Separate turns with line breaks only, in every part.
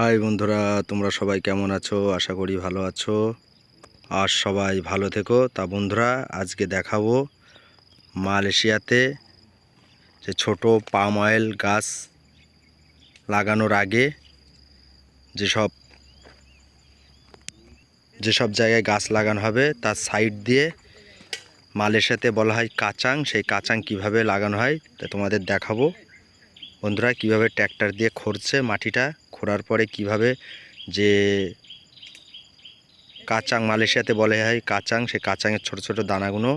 High বন্ধুরা, তোমরা সবাই কেমন আছো? আশা করি ভালো আছো। আর সবাই ভালো থেকো। তা বন্ধুরা, আজকে দেখাবো মালয়েশিয়াতে যে ছোট পাম অয়েল গাছ লাগানোর আগে যেসব যেসব জায়গায় গাছ লাগানো হবে, তার সাইড দিয়ে মালয়েশিয়াতে বলা হয় কাচাং। সেই কাঁচাং কীভাবে লাগানো হয়, তা তোমাদের দেখাবো। বন্ধুরা, কীভাবে ট্র্যাক্টর দিয়ে খড়ছে মাটিটা খোঁড়ার পরে কীভাবে যে কাঁচাং মালয়েশিয়াতে বলে হয় কাঁচাং, সে কাঁচাঙের ছোট ছোট দানাগুলো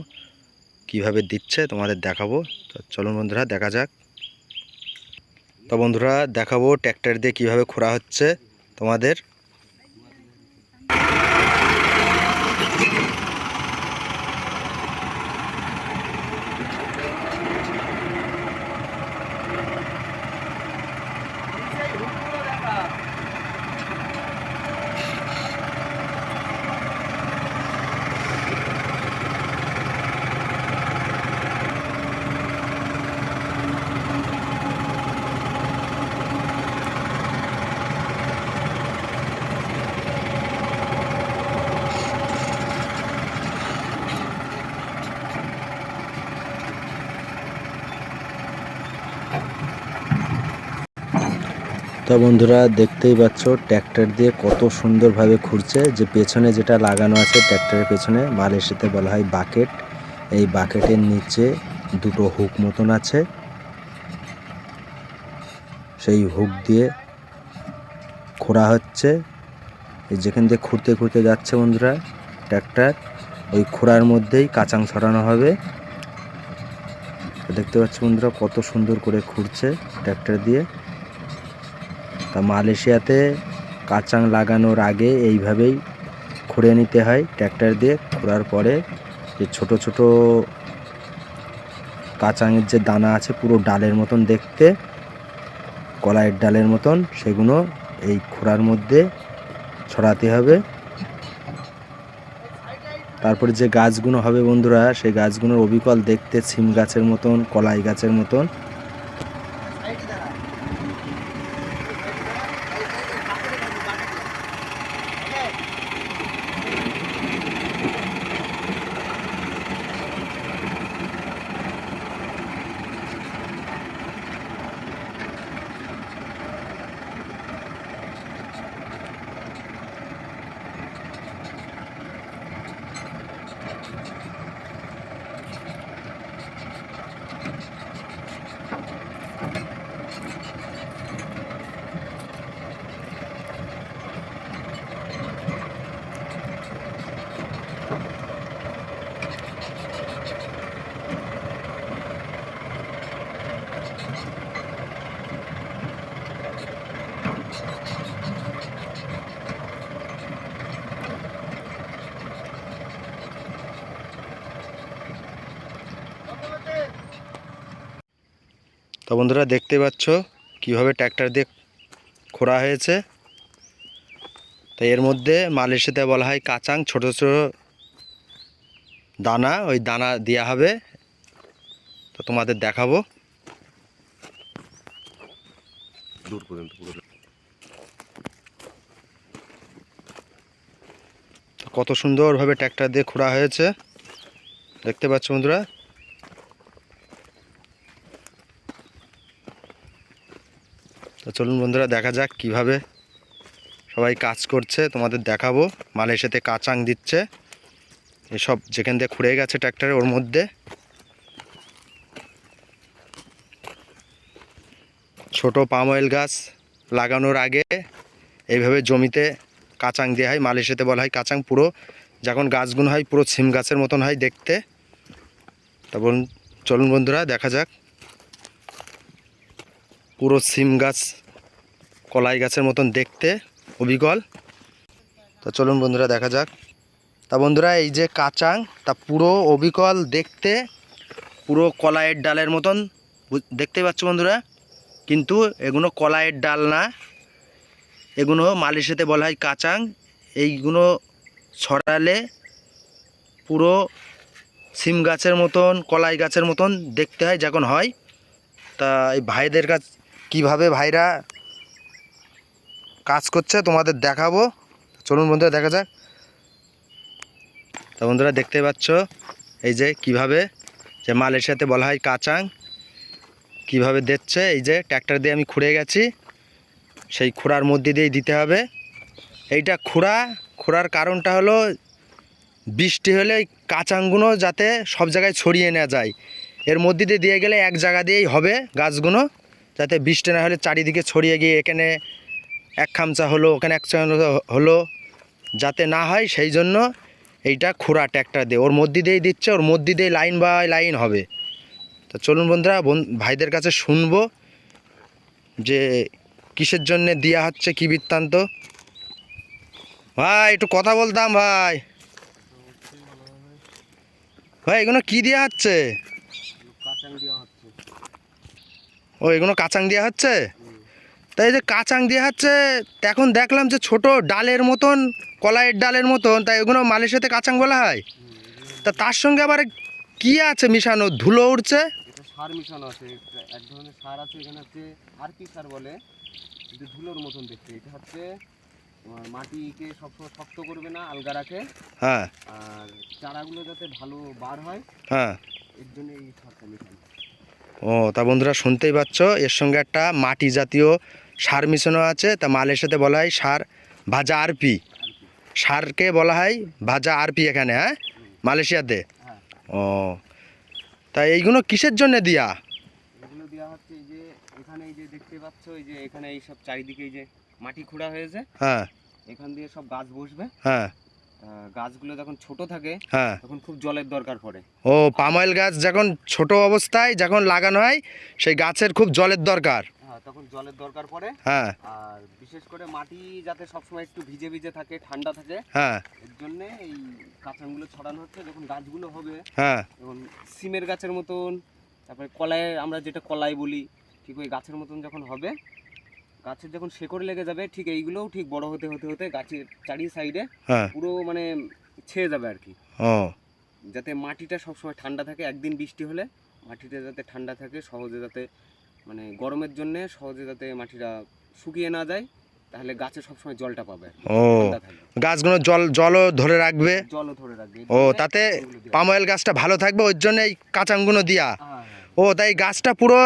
কীভাবে দিচ্ছে তোমাদের দেখাবো। তো চলুন বন্ধুরা, দেখা যাক। তো বন্ধুরা, দেখাবো ট্র্যাক্টর দিয়ে কীভাবে খোঁড়া হচ্ছে তোমাদের। তো বন্ধুরা, দেখতেই পাচ্ছ, ট্র্যাক্টর দিয়ে কত সুন্দরভাবে খুঁড়ছে যে পেছনে যেটা লাগানো আছে ট্র্যাক্টরের পেছনে মালয়েশিয়াতে বলা হয় বাকেট। এই বাকেটের নিচে দুটো হুক মতন আছে। সেই হুক দিয়ে খোঁড়া হচ্ছে। যেখান দিয়ে খুঁড়তে খুঁড়তে যাচ্ছে বন্ধুরা ট্র্যাক্টর, ওই খোঁড়ার মধ্যেই কাচাং ছড়ানো হবে। দেখতে পাচ্ছি বন্ধুরা কত সুন্দর করে খুঁড়ছে ট্র্যাক্টর দিয়ে। তা মালয়েশিয়াতে কাঁচাং লাগানোর আগে এইভাবেই খুঁড়ে নিতে হয় ট্র্যাক্টর দিয়ে। খোঁড়ার পরে যে ছোট ছোট কাঁচাঙের যে দানা আছে পুরো ডালের মতন দেখতে, কলাইয়ের ডালের মতন, সেগুলো এই খোঁড়ার মধ্যে ছড়াতে হবে। তারপরে যে গাছগুলো হবে বন্ধুরা, সেই গাছগুলোর অবিকল দেখতে সিম গাছের মতন, কলাই গাছের মতন। তো বন্ধুরা দেখতে পাচ্ছ কীভাবে ট্র্যাক্টর দিয়ে খোঁড়া হয়েছে। তো এর মধ্যে মালয়েশিয়াতে বলা হয় কাচাং, ছোট ছোট দানা, ওই দানা দেওয়া হবে। তো তোমাদের দেখাবো।
দূর পর্যন্ত
কত সুন্দরভাবে ট্র্যাক্টর দিয়ে খোঁড়া হয়েছে। দেখতে পাচ্ছ বন্ধুরা। তো চলুন বন্ধুরা, দেখা যাক কীভাবে সবাই কাজ করছে। তোমাদের দেখাবো। মালয়েশিয়াতে কাচাং দিচ্ছে। এসব যেখান দিয়ে খুঁড়ে গেছে ট্র্যাক্টরে, ওর মধ্যে। ছোট পাম অয়েল গাছ লাগানোর আগে এইভাবে জমিতে কাচাং দেওয়া হয়, মালয়েশিয়াতে বলা হয় কাচাং পুরো। যখন গাছগুলো হয়, পুরো সিম গাছের মতন হয় দেখতে। তখন চলুন বন্ধুরা, দেখা যাক। পুরো সিম গাছ, কলাই গাছের মতন দেখতে, অবিকল। তো চলুন বন্ধুরা, দেখা যাক। তা বন্ধুরা, এই যে কাচাং, তা পুরো অবিকল দেখতে, পুরো কলাইয়ের ডালের মতন। বু- দেখতে পাচ্ছ বন্ধুরা? কিন্তু এগুলো কলাইয়ের ডাল না। এগুলো মালয়েশিয়াতে বলা হয় কাচাং। এইগুলো ছড়ালে পুরো সিম গাছের মতন, কলাই গাছের মতন দেখতে হয় যখন হয়। তা এই ভাইদের কাছ, কীভাবে ভাইরা কাজ করছে তোমাদের দেখাবো। চলুন বন্ধুরা, দেখা যাক। তা বন্ধুরা, দেখতে পাচ্ছ এই যে কীভাবে যে মালয়েশিয়াতে বলা হয় কাচাং, কীভাবে দিচ্ছে। এই যে ট্র্যাক্টর দিয়ে আমি খুঁড়ে গেছি। সেই খুঁড়ার মধ্যে দিয়েই দিতে হবে। এইটা খুঁড়া, খুঁড়ার কারণটা হলো বৃষ্টি হলে কাঁচাংগুলো যাতে সব জায়গায় ছড়িয়ে নেওয়া যায়। এর মধ্যে দিয়ে দিয়ে গেলে এক জায়গা দিয়েই হবে গাছগুলো, যাতে বৃষ্টি না হলে চারিদিকে ছড়িয়ে গিয়ে এখানে এক খামচা হলো, ওখানে এক চামচা হলো, যাতে না হয় সেই জন্য এইটা খুঁড়া ট্র্যাক্টর দিয়ে, ওর মধ্যে দিয়েই দিচ্ছে, ওর মধ্যে দিয়ে লাইন বাই লাইন হবে। তো চলুন বন্ধুরা, বন- ভাইদের কাছে শুনব যে কিসের জন্য দেওয়া হচ্ছে, কী বৃত্তান্ত? ভাই, একটু কথা বলতাম, ভাই। ভাই, এগুলো কি দেওয়া হচ্ছে? ও, এগুলো কাঁচাং দেওয়া হচ্ছে? তাই যে কাঁচাং দেওয়া হচ্ছে এখন দেখলাম যে ছোট ডালের মতন, কলাইয়ের ডালের মতন তাই এগুলো মালয়েশিয়াতে কাঁচাং বলা হয়? তা তার সঙ্গে আবার কি আছে মিশানো? ধুলো উঠছে
সার মিশানো আছে এক ধরনের সার আছে, এখানে হচ্ছে আরপি সার বলে। কিন্তু ধুলোর মতন দেখতে। এটা হচ্ছে তোমার মাটিকে সবসময় শক্ত করবে না আলগা রাখে।
হ্যাঁ।
আর চারাগুলো যাতে ভালো বার হয়
হ্যাঁ।
এর জন্য এই সারটা মিশানো।
ও তা বন্ধুরা শুনতেই পাচ্ছ এর সঙ্গে একটা মাটি জাতীয় সার মিশানো আছে তা মালয়েশিয়াতে বলা হয় সার ভাজা আরপি
আরপি।
সারকে বলা হয় ভাজা আরপি এখানে হ্যাঁ? মালয়েশিয়াতে?
হ্যাঁ।
ও তা এইগুলো কিসের জন্য দিয়া
এগুলো দেওয়া হচ্ছে এই যে এখানে এই যে পাচ্ছ এই যে এখানে এই সব চারিদিকে এই যে মাটি খোঁড়া হয়েছে।
হ্যাঁ।
এখান দিয়ে সব গাছ বসবে।
হ্যাঁ।
গাছগুলো যখন ছোট থাকে
হ্যাঁ।
তখন খুব জলের দরকার পড়ে।
ও পামঅয়েল গাছ যখন ছোট অবস্থায় যখন লাগানো হয় সেই গাছের খুব জলের দরকার।
হ্যাঁ তখন জলের দরকার পড়ে।
হ্যাঁ।
আর বিশেষ করে মাটি যাতে সবসময় একটু ভিজে ভিজে থাকে ঠান্ডা থাকে
হ্যাঁ।
এর জন্যে এই কাঁচাগুলো ছড়ানো হচ্ছে। যখন গাছগুলো হবে
হ্যাঁ।
যখন সিমের গাছের মতন তারপরে কলাই আমরা যেটা কলাই বলি ঠিক ওই গাছের মতন যখন হবে গাছের যখন শেকড় লেগে যাবে ঠিক এইগুলোও ঠিক বড় হতে হতে হতে গাছের চারি সাইডে
হ্যাঁ।
পুরো মানে ছেয়ে যাবে আর কি।
ও।
যাতে মাটিটা সবসময় ঠান্ডা থাকে একদিন বৃষ্টি হলে মাটিটা যাতে ঠান্ডা থাকে সহজে যাতে মানে গরমের জন্য সহজে যাতে মাটিটা শুকিয়ে না যায় তাহলে গাছে সবসময় জলটা পাবে।
ও। গাছগুলো জল জলও ধরে রাখবে।
জলও ধরে রাখবে।
ও তাতে
ওগুলো দেয়া।
পামঅয়েল গাছটা ভালো থাকবে ওর জন্য এই কাঁচাঙ্গুলো দিয়া। ও তাই গাছটা পুরো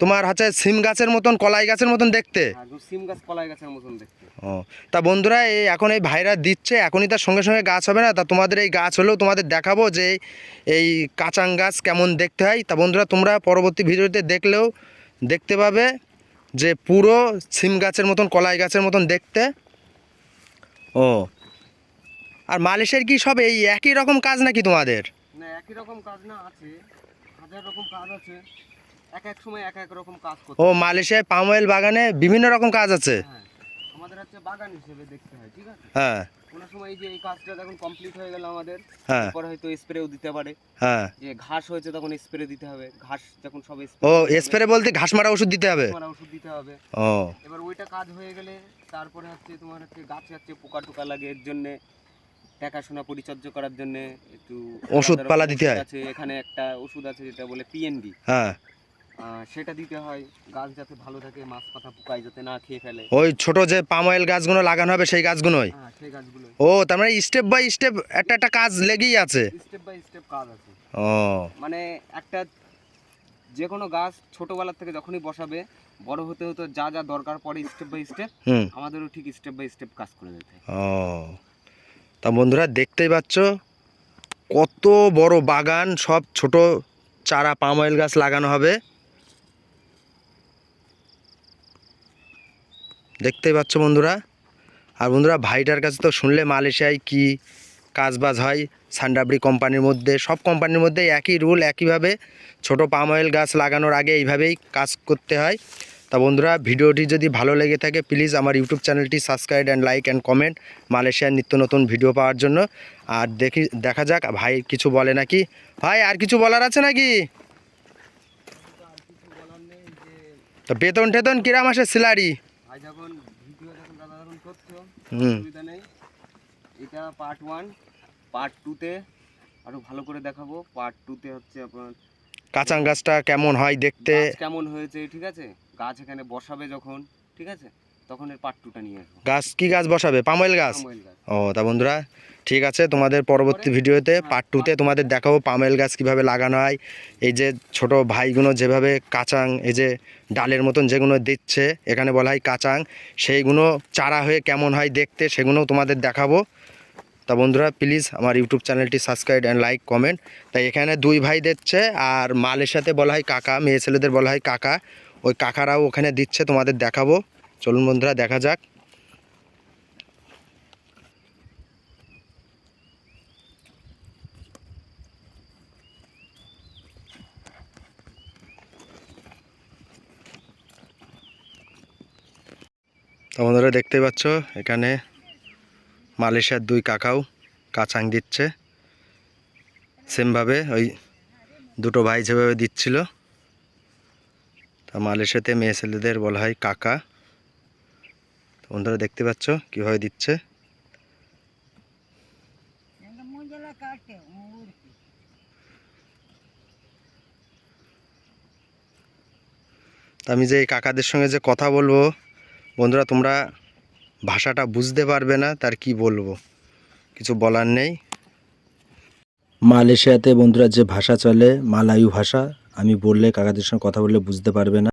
তোমার হচ্ছে সিম গাছের মতন কলাই গাছের মতন দেখতে?
হ্যাঁ, সিম গাছ কলাই গাছের মতন দেখতে।
ও তা বন্ধুরা এই এখন এই ভাইরা দিচ্ছে এখনই তার সঙ্গে সঙ্গে গাছ হবে না তা তোমাদের এই গাছ হলেও তোমাদের দেখাবো যে এই কাঁচাং গাছ কেমন দেখতে হয়। তা বন্ধুরা তোমরা পরবর্তী ভিডিওতে দেখলেও দেখতে পাবে যে পুরো সিম গাছের মতন কলাই গাছের মতন দেখতে। ও আর মালিশের কি সব এই একই রকম কাজ নাকি তোমাদের?
না একই রকম কাজ না আছে। হাজার রকম কাজ আছে। এক এক সময় এক এক রকম কাজ করতে
ও মালয়েশিয়ায় পাম অয়েল বাগানে বিভিন্ন রকম কাজ আছে?
হ্যাঁ আমাদের হচ্ছে বাগান হিসেবে দেখতে হয় ঠিক আছে?
হ্যাঁ।
কোনো সময় এই যে এই কাজটা যখন কমপ্লিট হয়ে গেল আমাদের
হ্যাঁ।
হয়তো স্প্রেও দিতে পারে।
হ্যাঁ।
যে ঘাস হয়েছে তখন স্প্রে দিতে হবে। ঘাস যখন সব
ও স্প্রে বলতে ঘাস মারা ওষুধ দিতে হবে?
তোমার ওষুধ দিতে হবে।
ও।
এবার ওইটা কাজ হয়ে গেলে তারপরে হচ্ছে তোমার হচ্ছে গাছে হচ্ছে পোকা টোকা লাগে এর জন্য। দেখাশোনা পরিচর্যা করার জন্য একটু
ওষুধপালা দিতে হয়।
আছে এখানে একটা ওষুধ আছে যেটা বলে পিএনডি
হ্যাঁ।
সেটা দিতে হয় গাছ যাতে ভালো থাকে মাছ পাতা পোকায় যাতে না খেয়ে ফেলে।
ওই ছোট যে পাম অয়েল গাছগুলো লাগানো হবে সেই গাছগুলোই?
হ্যাঁ সেই গাছগুলো
ও তার মানে স্টেপ বাই স্টেপ একটা একটা কাজ লেগেই আছে?
স্টেপ বাই স্টেপ কাজ আছে।
ও।
মানে একটা যে কোনো গাছ ছোটোবেলার থেকে যখনই বসাবে বড় হতে হতে যা যা দরকার পড়ে স্টেপ বাই স্টেপ আমাদেরও ঠিক স্টেপ বাই স্টেপ কাজ করে যেতে
ও। তা বন্ধুরা দেখতেই পাচ্ছ কত বড় বাগান, সব ছোট চারা পাম অয়েল গাছ লাগানো হবে। দেখতেই পাচ্ছ বন্ধুরা। আর বন্ধুরা ভাইটার কাছে তো শুনলে মালয়েশিয়ায় কি কাজবাজ হয় সান্ডাবড়ি কোম্পানির মধ্যে, সব কোম্পানির মধ্যে একই রুল, একইভাবে ছোট পাম অয়েল গাছ লাগানোর আগে এইভাবেই কাজ করতে হয়। তা বন্ধুরা ভিডিওটি যদি ভালো লেগে থাকে প্লিজ আমার ইউটিউব চ্যানেলটি subscribe and like and comment মালয়েশিয়ার নিত্য নতুন ভিডিও পাওয়ার জন্য। আর দেখি দেখা যাক ভাই কিছু বলে নাকি? ভাই আর কিছু বলার আছে নাকি? তো বেতন টেতন কিরাম আসে স্যালারি? হুম।
এটা পার্ট ওয়ান পার্ট টুতে আরও ভালো করে দেখাবো। পার্ট টুতে হচ্ছে আপনার
কাঁচাং গাছটা কেমন হয় দেখতে?
কেমন হয়েছে ঠিক আছে? গাছ এখানে বসাবে যখন ঠিক আছে? তখন এর পার্ট টুটা নিয়ে আসব।
গাছ কি গাছ বসাবে? পাময়েল
গাছ?
ও তা বন্ধুরা ঠিক আছে তোমাদের পরবর্তী ভিডিওতে পার্ট টুতে তোমাদের দেখাবো পামেল গাছ কীভাবে লাগানো হয়। এই যে ছোট ভাইগুলো যেভাবে কাঁচাং এই যে ডালের মতন যেগুলো দিচ্ছে এখানে বলা হয় কাঁচাং সেইগুলো চারা হয়ে কেমন হয় দেখতে সেগুলোও তোমাদের দেখাবো। তা বন্ধুরা প্লিজ আমার ইউটিউব চ্যানেলটি সাবস্ক্রাইব অ্যান্ড লাইক কমেন্ট তাই এখানে দুই ভাই দিচ্ছে আর মালের সাথে বলা হয় কাকা মেয়ে ছেলেদের বলা হয় কাকা। ওই কাকারাও ওখানে দিচ্ছে, তোমাদের দেখাবো। চলুন বন্ধুরা, দেখা যাক। তো বন্ধুরা, দেখতে পাচ্ছ, এখানে মালয়েশিয়ার দুই কাকাও কাচাং দিচ্ছে। সেমভাবে ওই দুটো ভাই যেভাবে দিচ্ছিল। তা মালয়েশিয়াতে মেয়ে ছেলেদের বলা হয় কাকা। তো বন্ধুরা দেখতে পাচ্ছ কীভাবে দিচ্ছে? তা আমি যে এই কাকাদের সঙ্গে যে কথা বলব বন্ধুরা তোমরা ভাষাটা বুঝতে পারবে না তার কি বলব? কিছু বলার নেই। মালয়েশিয়াতে বন্ধুরা যে ভাষা চলে মালায়ু ভাষা আমি বললে কাকাদের সঙ্গে কথা বললে বুঝতে পারবে না।